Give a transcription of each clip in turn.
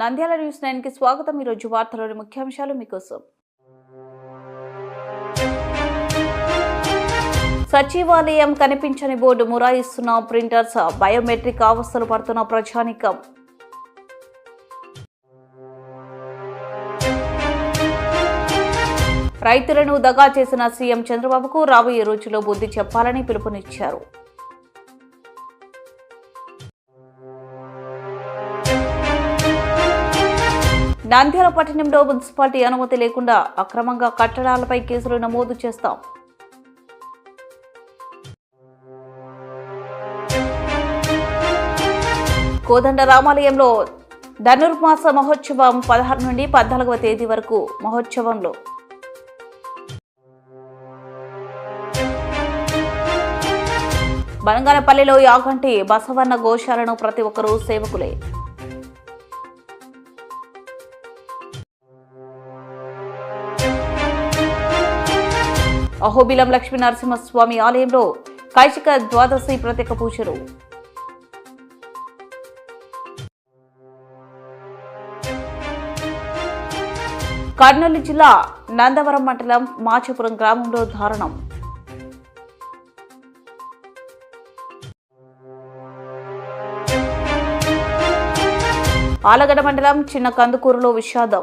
Nandyal news నైన్కి స్వాగతం. ఈరోజు వార్తలోని ముఖ్యాంశాలు మీకోసం. సచివాలయం కనిపించని బోర్డు మురాయిస్తున్న ప్రింటర్స్ బయోమెట్రిక్ అవస్థలు పడుతున్న ప్రజానికం. రైతులను దగా చేసిన సీఎం చంద్రబాబుకు రాబోయే రోజుల్లో బుద్ధి చెప్పాలని పిలుపునిచ్చారు. నంద్యాల పట్టణంలో మున్సిపాలిటీ అనుమతి లేకుండా అక్రమంగా కట్టడాలపై కేసులు నమోదు చేస్తాం. కోదండ రామాలయంలో ధనుర్మాస మహోత్సవం పదహారు నుండి పద్నాలుగవ తేదీ వరకు మహోత్సవంలో. బనగానపల్లిలో యాగంటి బసవన్న గోశాలను ప్రతి ఒక్కరూ సేవకులే. అహోబిలం లక్ష్మీ నరసింహస్వామి ఆలయంలో కైశిక ద్వాదశి ప్రత్యేక పూజలు. కర్నూలు జిల్లా నందవరం మండలం మాచపురం గ్రామంలో దారుణం ఆలగడ్డ మండలం చిన్న కందుకూరులో విషాదం.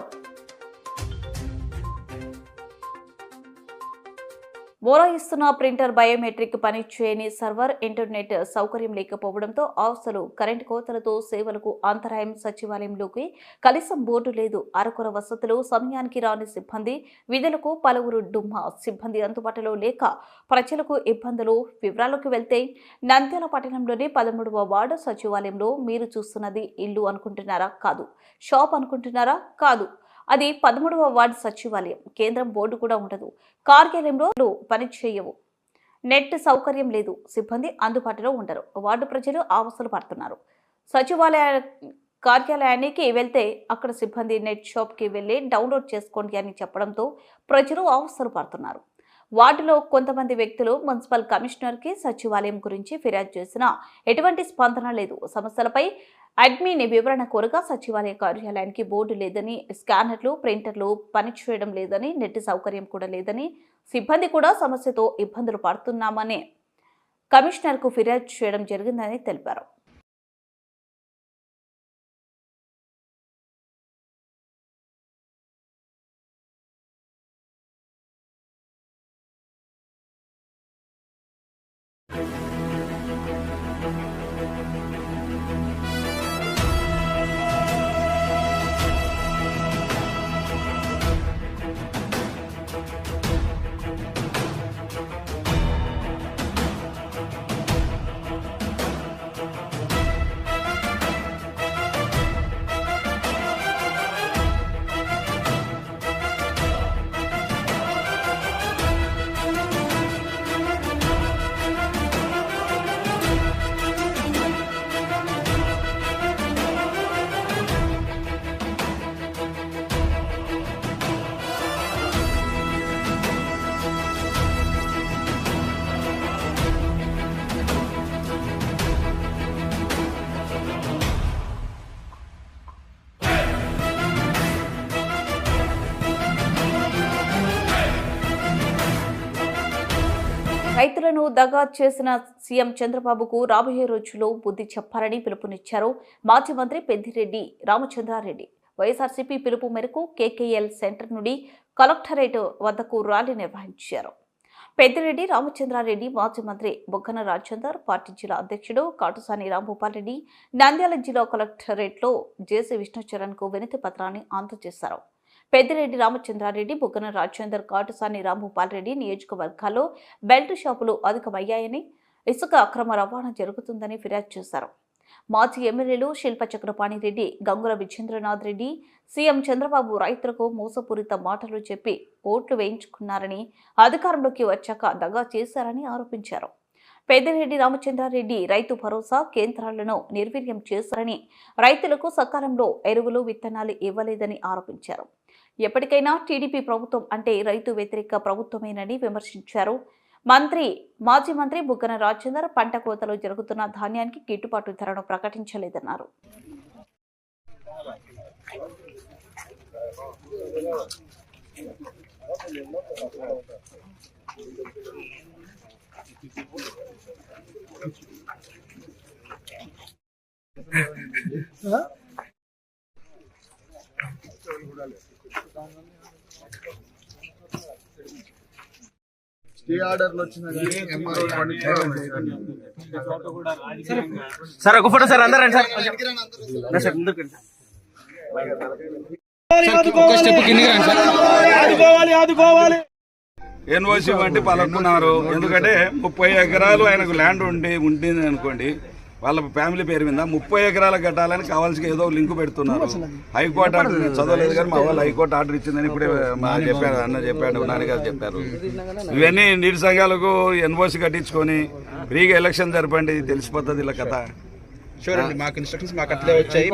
మోరాయిస్తున్న ప్రింటర్ బయోమెట్రిక్ పనిచేయని సర్వర్ ఇంటర్నెట్ సౌకర్యం లేకపోవడంతో అవస్థలు కరెంటు కోతలతో సేవలకు అంతరాయం సచివాలయంలోకి కనీసం బోర్డు లేదు. అరకొర వసతులు సమయానికి రాని సిబ్బంది విధులకు పలువురు డుమ్మ సిబ్బంది అందుబాటులో లేక ప్రజలకు ఇబ్బందులు. వివరాలకు వెళ్తే నంద్యాల పట్టణంలోని పదమూడవ వార్డు సచివాలయంలో మీరు చూస్తున్నది ఇల్లు అనుకుంటున్నారా? కాదు. షాప్ అనుకుంటున్నారా? కాదు. అది పదమూడవ వార్డు సచివాలయం. కేంద్రం బోర్డు కూడా ఉండదు. కార్యాలయంలో పని చేయవు. నెట్ సౌకర్యం లేదు. సిబ్బంది అందుబాటులో ఉండరు. వార్డు ప్రజలు ఆవసలు పడుతున్నారు. సచివాలయ కార్యాలయానికి వెళ్తే అక్కడ సిబ్బంది నెట్ షాప్కి వెళ్ళి డౌన్లోడ్ చేసుకోండి అని చెప్పడంతో ప్రజలు అవసరం పడుతున్నారు. వార్డులో కొంతమంది వ్యక్తులు మున్సిపల్ కమిషనర్కి సచివాలయం గురించి ఫిర్యాదు చేసినా ఎటువంటి స్పందన లేదు. సమస్యలపై అడ్మిన్ వివరణ కోరగా సచివాలయ కార్యాలయానికి బోర్డు లేదని స్కానర్లు ప్రింటర్లు పనిచేయడం లేదని నెట్ సౌకర్యం కూడా లేదని సిబ్బంది కూడా సమస్యతో ఇబ్బందులు పడుతున్నామని కమిషనర్కు ఫిర్యాదు చేయడం జరిగిందని తెలిపారు. రైతులను దగా చేసిన సీఎం చంద్రబాబుకు రాబోయే రోజుల్లో బుద్ధి చెప్పాలని పిలుపునిచ్చారు మాజీ మంత్రి పెద్దిరెడ్డి రామచంద్రారెడ్డి. వైఎస్ఆర్సీపీ పిలుపు మేరకు కేకేఎల్ సెంటర్ నుండి కలెక్టరేట్ వద్దకు ర్యాలీ నిర్వహించారు. పెద్దిరెడ్డి రామచంద్రారెడ్డి మాజీ మంత్రి బొగ్గన రాజేందర్ పార్టీ జిల్లా అధ్యక్షుడు కాటుసాని రాంభూపాల్ రెడ్డి నంద్యాల జిల్లా కలెక్టరేట్లో జేసీ విష్ణుచరణ్కు వినతి పత్రాన్ని అందజేశారు. పెద్దిరెడ్డి రామచంద్రారెడ్డి బుగ్గన రాజేందర్ కాటుసాని రాంభూపాల్ రెడ్డి నియోజకవర్గాల్లో బెల్ట్ షాపులు అధికమయ్యాయని ఇసుక అక్రమ రవాణా జరుగుతుందని ఫిర్యాదు చేశారు. మాజీ ఎమ్మెల్యేలు శిల్ప చక్రపాణిరెడ్డి గంగుల విజేంద్రనాథ్ రెడ్డి సీఎం చంద్రబాబు రైతులకు మోసపూరిత మాటలు చెప్పి ఓట్లు వేయించుకున్నారని అధికారంలోకి వచ్చాక దగా చేశారని ఆరోపించారు. పెద్దిరెడ్డి రామచంద్రారెడ్డి రైతు భరోసా కేంద్రాలను నిర్వీర్యం చేశారని రైతులకు సకాలంలో ఎరువులు విత్తనాలు ఇవ్వలేదని ఆరోపించారు. ఎప్పటికైనా టీడీపీ ప్రభుత్వం అంటే రైతు వ్యతిరేక ప్రభుత్వమేనని విమర్శించారు. మంత్రి మాజీ మంత్రి బుగ్గన రాజేందర్ పంట కోతలో జరుగుతున్న ధాన్యానికి గిట్టుబాటు ధరను ప్రకటించలేదన్నారు. ఎంఆర్ఓ సార్ ఒక ఫోటో సార్ అందరండి సార్. సార్ ముందుకు రండి. ఎన్ఓసి వంటి పలుకున్నారు. ఎందుకంటే ముప్పై ఎకరాలు ఆయనకు ల్యాండ్ ఉండి ఉంటుంది అనుకోండి. వాళ్ళ ఫ్యామిలీ పేరు మీద ముప్పై ఎకరాలు కట్టాలని కావాల్సి ఏదో లింక్ పెడుతున్నారు. హైకోర్టు ఆర్డర్ నేను చదవలేదు కానీ మా వాళ్ళు హైకోర్టు ఆర్డర్ ఇచ్చిందని ఇప్పుడే మా చెప్పారు అన్న చెప్పాడు నాన్నగారు చెప్పారు. ఇవన్నీ నీటి సంఘాలకు ఎన్ఓసి కట్టించుకొని ఫ్రీగా ఎలక్షన్ జరపండి తెలిసిపోతుంది ఇలా కథ. చూడండి మాకు ఇన్స్ట్రక్షన్స్ మాకు అట్లే వచ్చాయి.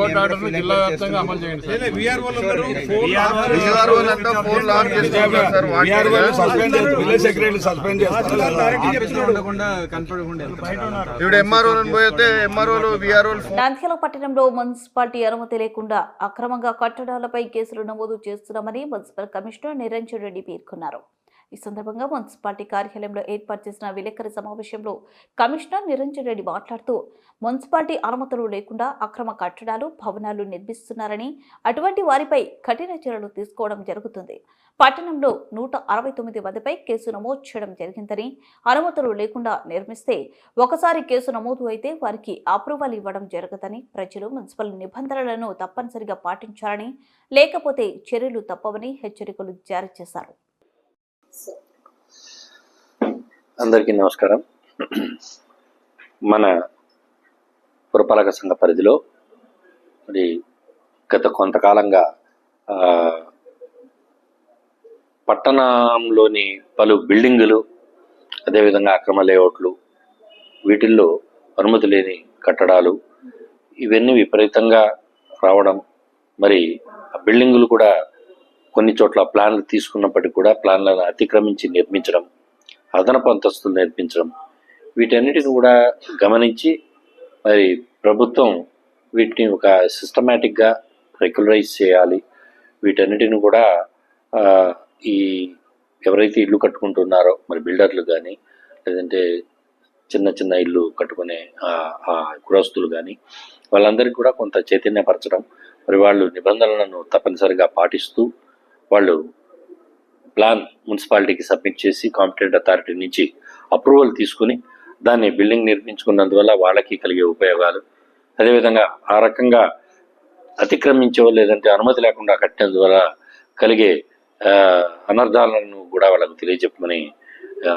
నంద్యాల పట్టణంలో మున్సిపాలిటీ అనుమతి లేకుండా అక్రమంగా కట్టడాలపై కేసులు నమోదు చేస్తున్నామని మున్సిపల్ కమిషనర్ నిరంజన్ రెడ్డి పేర్కొన్నారు. ఈ సందర్భంగా మున్సిపాలిటీ కార్యాలయంలో ఏర్పాటు చేసిన విలేకరి సమావేశంలో కమిషనర్ నిరంజన్ రెడ్డి మాట్లాడుతూ మున్సిపాలిటీ అనుమతులు లేకుండా అక్రమ కట్టడాలు భవనాలు నిర్మిస్తున్నారని అటువంటి వారిపై కఠిన చర్యలు తీసుకోవడం జరుగుతుంది. పట్టణంలో నూట అరవై తొమ్మిది మందిపై కేసు నమోదు చేయడం జరిగిందని అనుమతులు లేకుండా నిర్మిస్తే ఒకసారి కేసు నమోదు అయితే వారికి అప్రూవల్ ఇవ్వడం జరగదని ప్రజలు మున్సిపల్ నిబంధనలను తప్పనిసరిగా పాటించాలని లేకపోతే చర్యలు తప్పవని హెచ్చరికలు జారీ చేశారు. అందరికీ నమస్కారం. మన పురపాలక సంఘ పరిధిలో మరి గత కొంతకాలంగా ఆ, పట్టణంలోని పలు బిల్డింగులు అదేవిధంగా అక్రమ లేఅవుట్లు వీటిల్లో అనుమతి లేని కట్టడాలు ఇవన్నీ విపరీతంగా రావడం మరి ఆ బిల్డింగులు కూడా కొన్ని చోట్ల ప్లాన్లు తీసుకున్నప్పటికీ కూడా ప్లాన్లను అతిక్రమించి నిర్మించడం అదనపు అంతస్తులు నేర్పించడం వీటన్నిటిని కూడా గమనించి మరి ప్రభుత్వం వీటిని ఒక సిస్టమేటిక్గా రెగ్యులరైజ్ చేయాలి. వీటన్నిటిని కూడా ఈ ఎవరైతే ఇల్లు కట్టుకుంటున్నారో మరి బిల్డర్లు కానీ లేదంటే చిన్న చిన్న ఇల్లు కట్టుకునే గృహస్థులు కానీ వాళ్ళందరికీ కూడా కొంత చైతన్యపరచడం మరి వాళ్ళు నిబంధనలను తప్పనిసరిగా పాటిస్తూ వాళ్ళు ప్లాన్ మున్సిపాలిటీకి సబ్మిట్ చేసి కాంపిటెంట్ అథారిటీ నుంచి అప్రూవల్ తీసుకుని దాన్ని బిల్డింగ్ నిర్మించుకున్నందువల్ల వాళ్ళకి కలిగే ఉపయోగాలు. అదేవిధంగా ఆ రకంగా అతిక్రమించో లేదంటే అనుమతి లేకుండా కట్టినందువల్ల కలిగే అనర్థాలను కూడా వాళ్ళకు తెలియజెప్పమని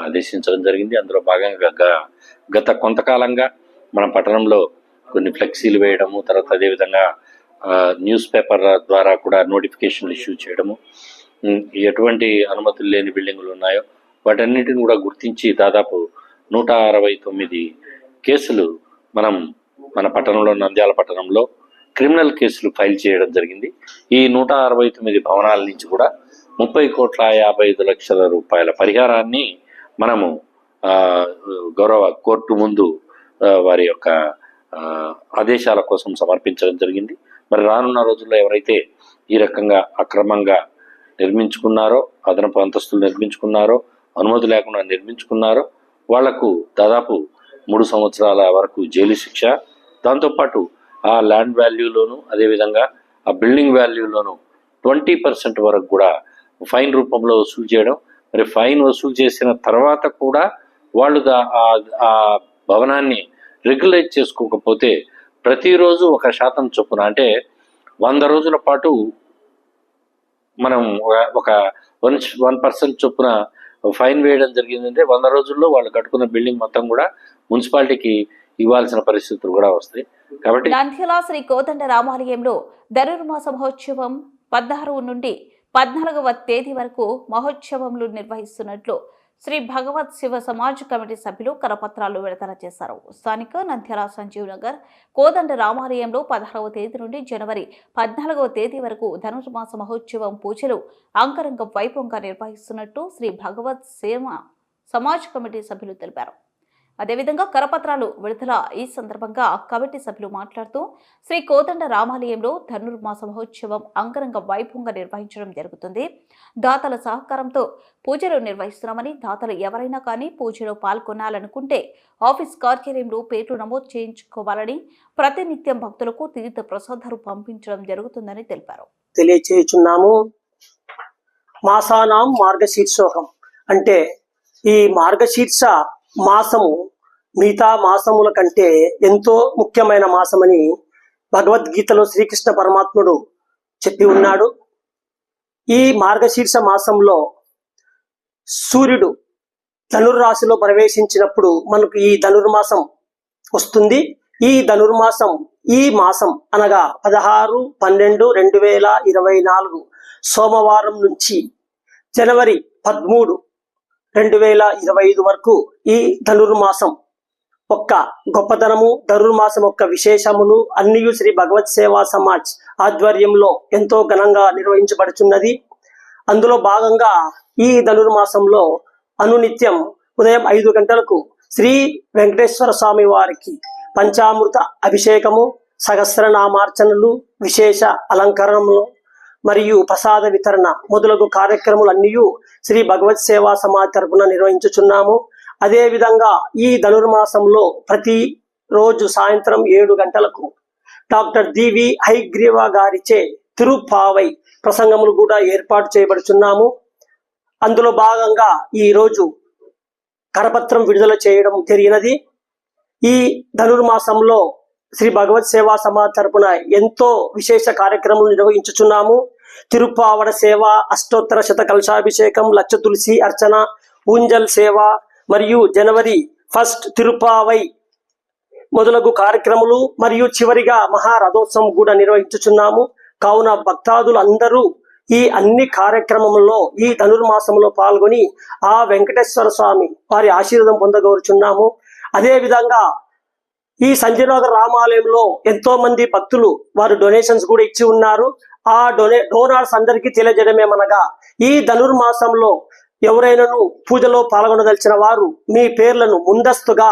ఆదేశించడం జరిగింది. అందులో భాగంగా గత కొంతకాలంగా మన పట్టణంలో కొన్ని ఫ్లెక్సీలు వేయడము తర్వాత అదేవిధంగా న్యూస్ పేపర్ ద్వారా కూడా నోటిఫికేషన్లు ఇష్యూ చేయడము ఎటువంటి అనుమతులు లేని బిల్డింగులు ఉన్నాయో వాటన్నిటిని కూడా గుర్తించి దాదాపు నూట అరవై తొమ్మిది కేసులు మనం మన పట్టణంలో నంద్యాల పట్టణంలో క్రిమినల్ కేసులు ఫైల్ చేయడం జరిగింది. ఈ నూట అరవై తొమ్మిది భవనాల నుంచి కూడా ముప్పై కోట్ల యాభై ఐదు లక్షల రూపాయల పరిహారాన్ని మనము గౌరవ కోర్టు ముందు వారి యొక్క ఆదేశాల కోసం సమర్పించడం జరిగింది. మరి రానున్న రోజుల్లో ఎవరైతే ఈ రకంగా అక్రమంగా నిర్మించుకున్నారో అదనపు అంతస్తులు నిర్మించుకున్నారో అనుమతి లేకుండా నిర్మించుకున్నారో వాళ్ళకు దాదాపు మూడు సంవత్సరాల వరకు జైలు శిక్ష. దాంతోపాటు ఆ ల్యాండ్ వాల్యూలోను అదేవిధంగా ఆ బిల్డింగ్ వాల్యూలోను ట్వంటీ పర్సెంట్ వరకు కూడా ఫైన్ రూపంలో వసూలు చేయడం మరి ఫైన్ వసూలు చేసిన తర్వాత కూడా వాళ్ళు ఆ భవనాన్ని రెగ్యులేట్ చేసుకోకపోతే ప్రతిరోజు ఒక శాతం చొప్పున అంటే వంద రోజుల పాటు మనం ఒక- ఒక వన్ వన్ పర్సెంట్ చొప్పున ఫైన్ వేయడం జరిగిందంటే వంద రోజుల్లో వాళ్ళు కట్టుకున్న బిల్డింగ్ మొత్తం కూడా మున్సిపాలిటీకి ఇవ్వాల్సిన పరిస్థితులు కూడా వస్తాయి. కాబట్టి నంద్యాల శ్రీ కోదండ రామాలయంలో ధనుర్మాస మహోత్సవం పదహారు నుండి పద్నాలుగవ తేదీ వరకు మహోత్సవములు నిర్వహిస్తున్నట్లు శ్రీ భగవత్ శివ సమాజ్ కమిటీ సభ్యులు కరపత్రాలు విడుదల చేశారు. స్థానిక నంద్యాల సంజీవ్ నగర్ కోదండ రామాలయంలో పదహారవ తేదీ నుండి జనవరి పద్నాలుగవ తేదీ వరకు ధనుర్మాస మహోత్సవం పూజలు అంగరంగ వైభవంగా నిర్వహిస్తున్నట్టు శ్రీ భగవత్ సేవ సమాజ్ కమిటీ సభ్యులు తెలిపారు. అదేవిధంగా కరపత్రాలు విడుదల ఈ సందర్భంగా కమిటీ సభ్యులు మాట్లాడుతూ శ్రీ కోదండ రామాలయంలో ధనుర్మాస మహోత్సవం అంగరంగ వైభవంగా నిర్వహించడం జరుగుతుంది. దాతల సహకారంతో పూజలు నిర్వహిస్తున్నామని దాతలు ఎవరైనా కానీ పూజలో పాల్గొనాలనుకుంటే ఆఫీస్ కార్యాలయంలో పేర్లు నమోదు చేయించుకోవాలని ప్రతినిత్యం భక్తులకు తీర్థ ప్రసాదాలు పంపించడం జరుగుతుందని తెలిపారు. తెలియచేయుచున్నాము. మాసానాం మార్గశీర్షోహం అంటే ఈ మార్గశీర్ష మాసము మిగతా మాసముల కంటే ఎంతో ముఖ్యమైన మాసమని భగవద్గీతలో శ్రీకృష్ణ పరమాత్ముడు చెప్పి ఉన్నాడు. ఈ మార్గశీర్ష మాసంలో సూర్యుడు ధనుర్రాశిలో ప్రవేశించినప్పుడు మనకు ఈ ధనుర్మాసం వస్తుంది. ఈ ధనుర్మాసం ఈ మాసం అనగా పదహారు పన్నెండు రెండు వేల ఇరవై నాలుగు సోమవారం నుంచి జనవరి పదమూడు రెండు వేల ఇరవై ఐదు వరకు ఈ ధనుర్మాసం ఒక్క గొప్పతనము ధనుర్మాసం యొక్క విశేషములు అన్నియు శ్రీ భగవత్ సేవా సమాజ్ ఆధ్వర్యంలో ఎంతో ఘనంగా నిర్వహించబడుచున్నది. అందులో భాగంగా ఈ ధనుర్మాసంలో అనునిత్యం ఉదయం ఐదు గంటలకు శ్రీ వెంకటేశ్వర స్వామి వారికి పంచామృత అభిషేకము సహస్రనామార్చనలు విశేష అలంకరణలు మరియు ప్రసాద వితరణ మొదలగు కార్యక్రమాలన్నీ శ్రీ భగవత్ సేవా సమాజ్ తరపున నిర్వహించుచున్నాము. అదే విధంగా ఈ ధనుర్మాసంలో ప్రతి రోజు సాయంత్రం ఏడు గంటలకు డాక్టర్ దివి హైగ్రీవ గారిచే తిరుపావై ప్రసంగములు కూడా ఏర్పాటు చేయబడుచున్నాము. అందులో భాగంగా ఈ రోజు కరపత్రం విడుదల చేయడం జరిగినది. ఈ ధనుర్మాసంలో శ్రీ భగవత్ సేవా సమాజ్ తరపున ఎంతో విశేష కార్యక్రమాలు నిర్వహించుచున్నాము. తిరుప్పావడ సేవ అష్టోత్తర శత కలశాభిషేకం లక్ష తులసి అర్చన ఊంజల్ సేవ మరియు జనవరి ఫస్ట్ తిరుపావై మొదలగు కార్యక్రమాలు మరియు చివరిగా మహారథోత్సవం కూడా నిర్వహించుచున్నాము. కావున భక్తాదులు అందరూ ఈ అన్ని కార్యక్రమంలో ఈ ధనుర్మాసంలో పాల్గొని ఆ వెంకటేశ్వర స్వామి వారి ఆశీర్వాదం పొందగోరుచున్నాము. అదేవిధంగా ఈ సంజయనగర్ రామాలయంలో ఎంతో మంది భక్తులు వారు డొనేషన్స్ కూడా ఇచ్చి ఉన్నారు. ఆ డొనే డోనార్స్ అందరికీ తెలియజేయడమేమనగా ఈ ధనుర్మాసంలో ఎవరైనాను పూజలో పాల్గొనదలిచిన వారు మీ పేర్లను ముందస్తుగా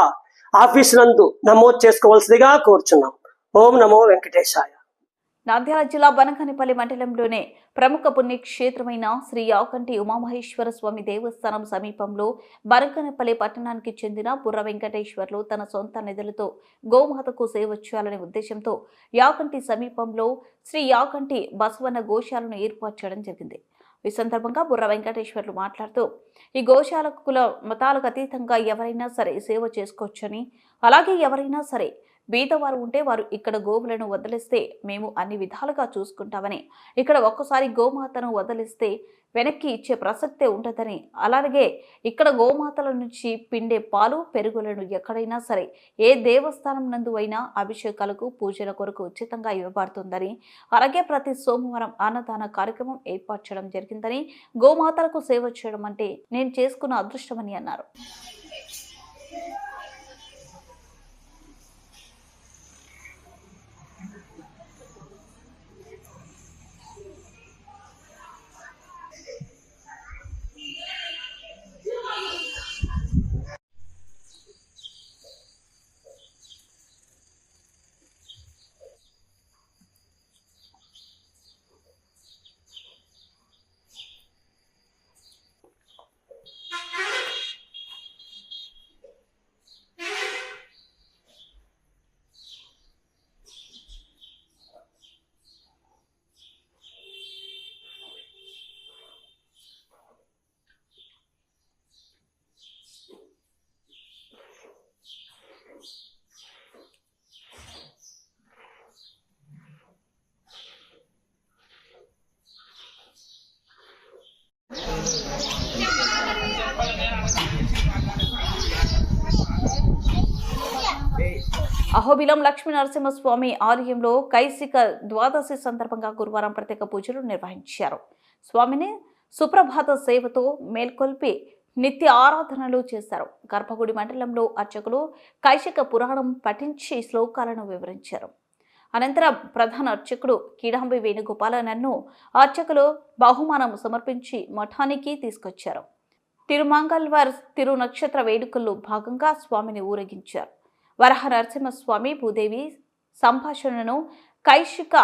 ఆఫీస్ నందు నమోదు చేసుకోవాల్సిందిగా కోరుచున్నాం. ఓం నమో వెంకటేశాయ. నంద్యాల జిల్లా బనకనిపల్లి మండలంలోనే ప్రముఖ పుణ్యక్షేత్రమైన శ్రీ యాకంటి ఉమామహేశ్వర స్వామి దేవస్థానం సమీపంలో బనకనపల్లి పట్టణానికి చెందిన బుర్ర వెంకటేశ్వర్లు తన సొంత నిధులతో గోమాతకు సేవ చేయాలనే ఉద్దేశంతో యాకంటి సమీపంలో శ్రీ యాకంటి బసవన్న గోశాలను ఏర్పాటు చేయడం జరిగింది. ఈ సందర్భంగా బుర్ర వెంకటేశ్వర్లు మాట్లాడుతూ ఈ గోశాల కుల మతాలకు అతీతంగా ఎవరైనా సరే సేవ చేసుకోవచ్చని అలాగే ఎవరైనా సరే బీదవారు ఉంటే వారు ఇక్కడ గోవులను వదిలిస్తే మేము అన్ని విధాలుగా చూసుకుంటామని ఇక్కడ ఒక్కసారి గోమాతను వదిలిస్తే వెనక్కి ఇచ్చే ప్రసక్తే ఉంటుందని అలాగే ఇక్కడ గోమాతల నుంచి పిండే పాలు పెరుగులను ఎక్కడైనా సరే ఏ దేవస్థానం నందు అయినా అభిషేకాలకు పూజల కొరకు ఉచితంగా ఇవ్వబడుతుందని అలాగే ప్రతి సోమవారం అన్నదాన కార్యక్రమం ఏర్పాటు చేయడం జరిగిందని గోమాతలకు సేవ చేయడం అంటే నేను చేసుకున్న అదృష్టమని అన్నారు. అహోబిలం లక్ష్మీ నరసింహస్వామి ఆలయంలో కైసిక ద్వాదశి సందర్భంగా గురువారం ప్రత్యేక పూజలు నిర్వహించారు. స్వామిని సుప్రభాత సేవతో మేల్కొల్పి నిత్య ఆరాధనలు చేశారు. గర్భగుడి మండలంలో అర్చకులు కైశిక పురాణం పఠించి శ్లోకాలను వివరించారు. అనంతరం ప్రధాన అర్చకుడు కిడాంబి వేణుగోపాలనన్ను అర్చకులు బహుమానం సమర్పించి మఠానికి తీసుకొచ్చారు. తిరుమంగల్వర్ తిరు నక్షత్ర వేడుకల్లో భాగంగా స్వామిని ఊరేగించారు. వరహ నరసింహస్వామి భూదేవి సంభాషణను కైశిక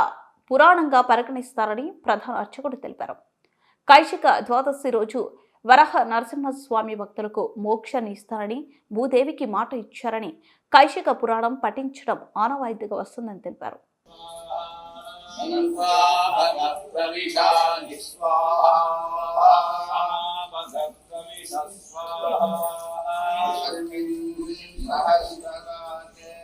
పురాణంగా పరిగణిస్తారని ప్రధాన అర్చకుడు తెలిపారు. కైశిక ద్వాదశి రోజు వరహ నరసింహస్వామి భక్తులకు మోక్షాన్ని ఇస్తారని భూదేవికి మాట ఇచ్చారని కైశిక పురాణం పఠించడం ఆనవాయితీగా వస్తుందని తెలిపారు.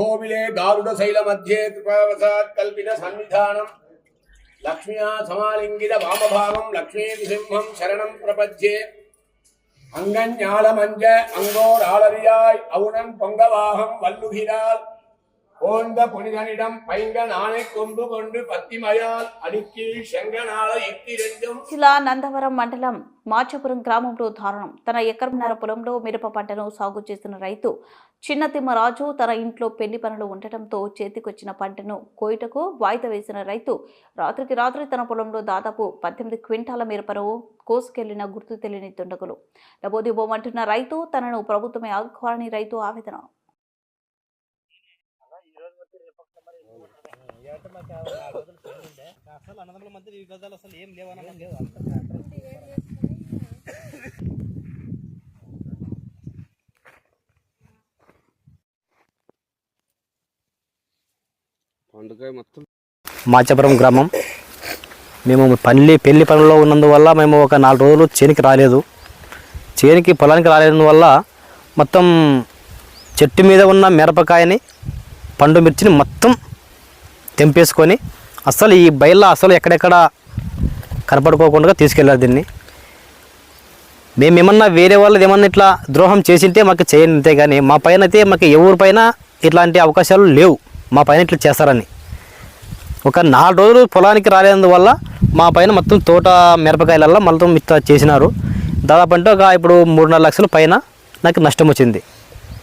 கோவிலே காருட சைல மத்தியே கிருபாவசாத் கல்பின சன்னிதானம் லக்ஷ்மியா சமாலிங்கித வாமபாவம் லக்ஷ்மீ சிம்மம் சரணம் பிரபஜ்யே. அங்கஞாலமஞ்ச அங்கோர் ஆளறியாய் அவுணன் பொங்கவாகம் வல்லுகிறாள் ஓந்த புனிதனிடம் பைங்க நாணை கொம்பு கொண்டு பத்திமயால் அடுக்கி செங்கனால இத்திரெண்டும் జిల్లా నందవరం మండలం మాచపురం గ్రామంలో దారుణం తన ఎకరంన్నర పొలంలో మిరప పంటను సాగు చేసిన రైతు చిన్న తిమ్మరాజు తన ఇంట్లో పెళ్లి పనులు ఉండటంతో చేతికొచ్చిన పంటను కోయిటకు వాయిదా వేసిన రైతు రాత్రికి రాత్రి తన పొలంలో దాదాపు పద్దెనిమిది క్వింటాల మిరపను కోసుకెళ్లిన గుర్తు తెలియని దుండగులు లబోదిబోమంటున్న రైతు తనను ప్రభుత్వమే ఆదుకోవాలని రైతు ఆవేదన మాచపురం గ్రామం. మేము పల్లి పెళ్ళి పనుల్లో ఉన్నందువల్ల మేము ఒక నాలుగు రోజులు చేనికి రాలేదు. చేనికి పొలానికి రాలేనందువల్ల మొత్తం చెట్టు మీద ఉన్న మిరపకాయని పండు మిర్చిని మొత్తం తెంపేసుకొని అసలు ఈ బయల్లో అసలు ఎక్కడెక్కడ కనపడుకోకుండా తీసుకెళ్ళారు దీన్ని. మేము ఏమన్నా వేరే వాళ్ళది ఏమన్నా ఇట్లా ద్రోహం చేసింటే మాకు చేయండి అంతే కానీ మా పైన అయితే మాకు ఎవరి పైన ఇట్లాంటి అవకాశాలు లేవు. మా పైన ఇట్లా చేస్తారని. ఒక నాలుగు రోజులు పొలానికి రాలేనందువల్ల మా పైన మొత్తం తోట మిరపకాయలల్లో మొత్తం ఇట్లా చేసినారు. దాదాపు అంటే ఒక ఇప్పుడు మూడున్నర లక్షల పైన నాకు నష్టం వచ్చింది.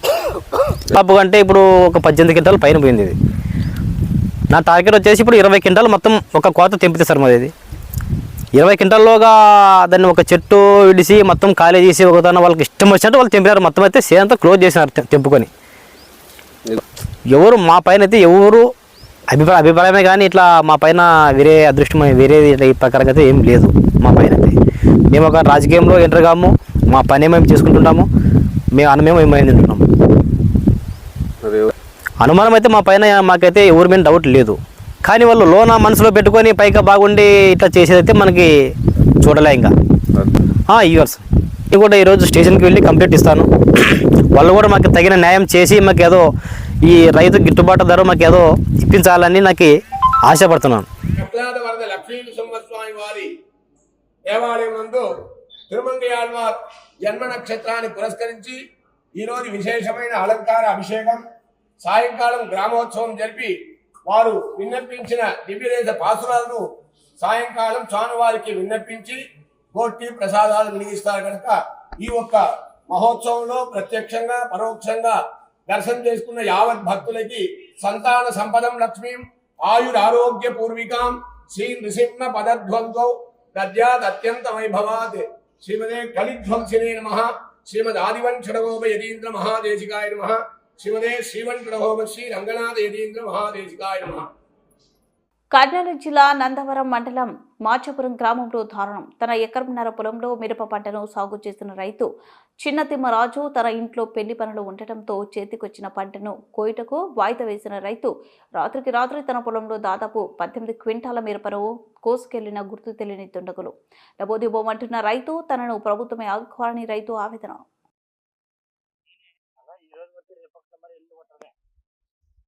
దాదాపు అంటే ఇప్పుడు ఒక పద్దెనిమిది క్వింటాలు పైన పోయింది ఇది. నా టార్గెట్ వచ్చేసి ఇప్పుడు ఇరవై క్వింటాలు మొత్తం ఒక కోత తెంపితే సార్ మాది ఇది. ఇరవై క్వింటాల్లోగా దాన్ని ఒక చెట్టు విడిసి మొత్తం ఖాళీ చేసి ఒక దాన్ని వాళ్ళకి ఇష్టం వచ్చినట్టు వాళ్ళు తెంపినారు. మొత్తం అయితే సేనంతా క్లోజ్ చేసినారు తెంపుకొని. ఎవరు మా పైన అయితే ఎవరు అభిప్రాయ అభిప్రాయమే కానీ ఇట్లా మా పైన వేరే అదృష్టం వేరే ఈ ప్రకారంగా అయితే ఏం లేదు మా పైన అయితే. మేము ఒక రాజకీయంలో ఎంటర్ కాము మా పని మేము చేసుకుంటుంటాము మేము అన్నమేమో ఏమైంది ఉంటున్నాము అనుమానం అయితే మా పైన మాకైతే ఎవరి మీద డౌట్ లేదు. కానీ వాళ్ళు లోన మనసులో పెట్టుకొని పైగా బాగుండి ఇట్లా చేసేదైతే మనకి చూడలే ఇంకా. ఇయర్స్ నేను కూడా ఈరోజు స్టేషన్కి వెళ్ళి కంప్లీట్ ఇస్తాను. వాళ్ళు కూడా మాకు తగిన న్యాయం చేసి మాకు ఏదో ఈ రైతు గిట్టుబాటు ధర మాకు ఏదో ఇప్పించాలని నాకు ఆశపడుతున్నాను. దేవాలయం నందు జన్మ నక్షత్రాన్ని పురస్కరించి ఈరోజు విశేషమైన అలంకార అభిషేకం సాయంకాలం గ్రామోత్సవం జరిపి వారు విన్నపించిన దివ్యరేత పాసురాలను సాయంకాలం స్వామివారికి విన్నపించి గోట్టి ప్రసాదాలు వినిగిస్తారు కనుక ఈ ఒక్క మహోత్సవంలో ప్రత్యక్షంగా పరోక్షంగా దర్శనం చేసుకున్న యావత్ భక్తులకి సంతాన సంపదం లక్ష్మీం ఆయురారోగ్య పూర్వికాం శ్రీ నృసింహ పదధ్వంసౌ దద్యాత్ అత్యంత వైభవాత్ శ్రీమదే కలిధ్వంసినే నమ. శ్రీమద్ ఆదివంశడగోప యతీంద్ర మహాదేశికాయ నమ. శ్రీమదే శ్రీ మహాదేశికాయ నమ కర్నూలు జిల్లా నందవరం మండలం మాచపురం గ్రామంలో దారుణం. తన ఎకరంన్నర పొలంలో మిరప పంటను సాగు చేసిన రైతు చిన్న తిమ్మరాజు తన ఇంట్లో పెళ్ళి పనులు ఉండటంతో చేతికొచ్చిన పంటను కోయిటకు వాయిదా వేసిన రైతు రాత్రికి రాత్రి తన పొలంలో దాదాపు పద్దెనిమిది క్వింటాల మిరపను కోసుకెళ్ళిన గుర్తు తెలియని దుండగులు. లబోదిబోమంటున్న రైతు తనను ప్రభుత్వమే ఆదుకోవాలని రైతు ఆవేదన.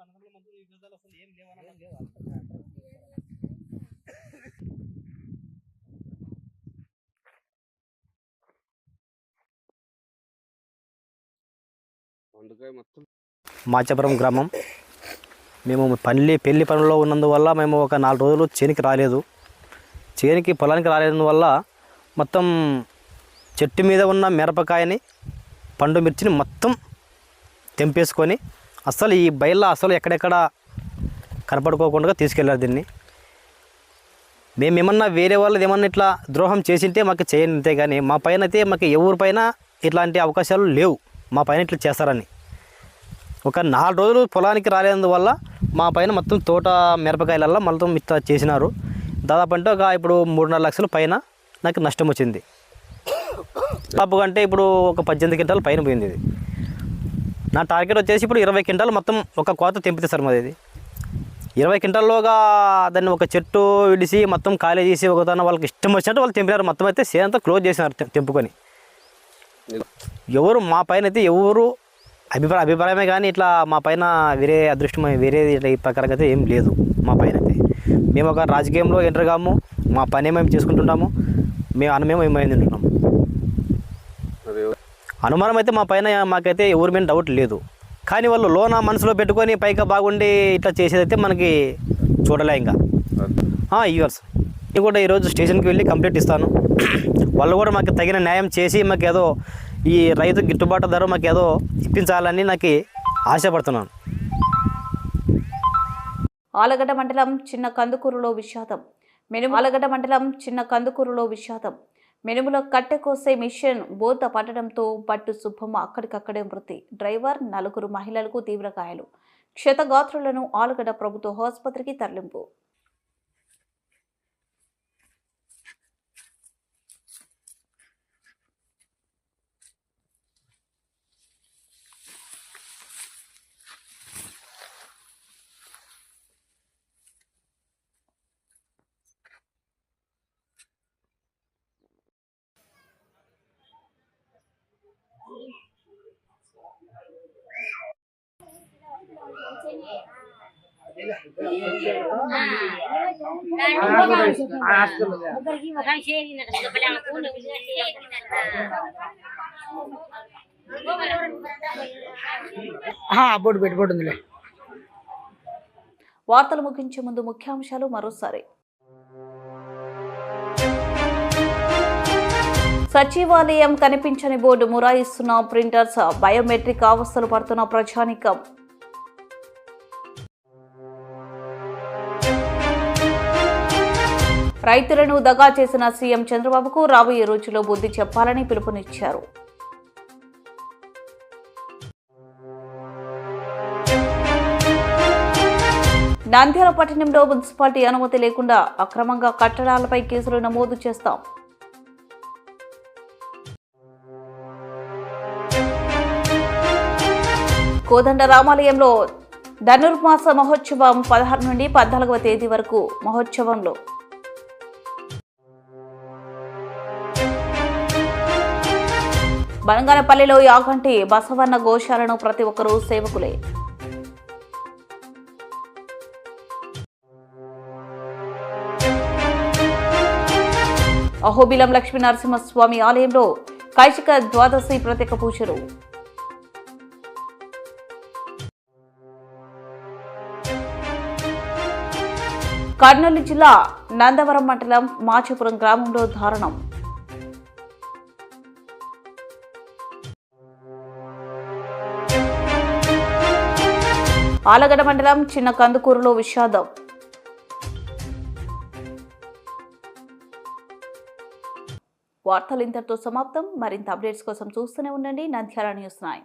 అనుకుంటున్నాను. మాచపురం గ్రామం. మేము పల్లి పెళ్ళి పనుల్లో ఉన్నందువల్ల మేము ఒక నాలుగు రోజులు చేనికి రాలేదు. చేనికి పొలానికి రాలేనందువల్ల మొత్తం చెట్టు మీద ఉన్న మిరపకాయని పండు మిర్చిని మొత్తం తెంపేసుకొని అసలు ఈ బయల్లో అసలు ఎక్కడెక్కడ కనపడుకోకుండా తీసుకెళ్ళారు దీన్ని. మేమేమన్నా వేరే వాళ్ళది ఏమన్నా ఇట్లా ద్రోహం చేసింటే మాకు చేయండి అంతే కానీ మా పైన అయితే మాకు ఎవరి పైన ఇట్లాంటి అవకాశాలు లేవు. మా పైన ఇట్లా చేస్తారని. ఒక నాలుగు రోజులు పొలానికి రాలేనందువల్ల మా పైన మొత్తం తోట మిరపకాయలల్లో మొత్తం ఇట్లా చేసినారు. దాదాపు అంటే ఒక ఇప్పుడు మూడున్నర లక్షల పైన నాకు నష్టం వచ్చింది. దాదాపు అంటే ఇప్పుడు ఒక పద్దెనిమిది క్వింటాల పైన పోయింది ఇది. నా టార్గెట్ వచ్చేసి ఇప్పుడు ఇరవై క్వింటాలు మొత్తం ఒక కోత తెంపితే సార్ మాది ఇది. ఇరవై క్వింటాల్లోగా దాన్ని ఒక చెట్టు విడిసి మొత్తం ఖాళీ చేసి ఒక దాన్ని వాళ్ళకి ఇష్టం వచ్చినట్టు వాళ్ళు తెంపినారు. మొత్తం అయితే సేనంతా క్లోజ్ చేసినారు తెంపుకొని. ఎవరు మా పైన అయితే ఎవరు అభిప్రాయ అభిప్రాయమే కానీ ఇట్లా మా పైన వేరే అదృష్టం వేరే ఇట్లా ఈ ప్రకారంగా అయితే ఏం లేదు మా పైన అయితే. మేము ఒక రాజకీయంలో ఎంటర్ కాము మా పని మేము చేసుకుంటుంటాము మేము అన్నమేమో ఏమైంది ఉంటున్నాము అనుమానం అయితే మా పైన మాకైతే ఎవరి మీద డౌట్ లేదు. కానీ వాళ్ళు లోన మనసులో పెట్టుకొని పైగా బాగుండి ఇట్లా చేసేదైతే మనకి చూడలే ఇంకా. ఇయర్స్ నేను కూడా ఈరోజు స్టేషన్కి వెళ్ళి కంప్లీట్ ఇస్తాను. వాళ్ళు కూడా మాకు తగిన న్యాయం చేసి మాకు ఏదో ఈ రైతు గిట్టుబాటు ధర మాకు ఏదో ఇప్పించాలని నాకు ఆశపడుతున్నాను. ఆలగడ్డ మండలం చిన్న కందుకూరులో విషాదం. మెనుము ఆలగడ్డ మండలం చిన్న కందుకూరులో విషాదం. మెనుములో కట్టె కోసే మిషన్ బోత పట్టడంతో పట్టు సుబ్బమ్మ అక్కడికక్కడే మృతి. డ్రైవర్ నలుగురు మహిళలకు తీవ్ర గాయాలు. క్షతగాత్రులను ఆలుగడ్డ ప్రభుత్వ ఆసుపత్రికి తరలింపు. బోర్డు పెట్టుబడుందిలే వార్తలు ముగించే ముందు ముఖ్యాంశాలు మరోసారి. సచివాలయం కనిపించని బోర్డు మురాయిస్తున్న ప్రింటర్స్ బయోమెట్రిక్ అవస్థలు పడుతున్న ప్రజానికం. రైతులను దగా చేసిన సీఎం చంద్రబాబుకు రాబోయే రోజుల్లో బుద్ధి చెప్పాలని పిలుపునిచ్చారు. నంద్యాల పట్టణంలో మున్సిపాలిటీ అనుమతి లేకుండా అక్రమంగా కట్టడాలపై కేసులు నమోదు చేస్తాం. కోదండ రామాలయంలో ధనుర్మాస మహోత్సవం పదహారు నుండి పద్నాలుగవ తేదీ వరకు మహోత్సవంలో బంగారపల్లిలో యాగంటి బసవన్న గోశాలను ప్రతి ఒక్కరూ సేవకులే. అహోబిలం లక్ష్మీ నరసింహస్వామి ఆలయంలో కైశిక ద్వాదశి ప్రత్యేక పూజలు. కర్నూలు జిల్లా నందవరం మండలం మాచపురం గ్రామంలో దారుణం. ఆలగడ మండలం చిన్న కందుకూరులో విషాదం. వార్తలు ఇంతటితో సమాప్తం. మరింత అప్డేట్స్ కోసం చూస్తూనే ఉండండి. Nandyal news nine.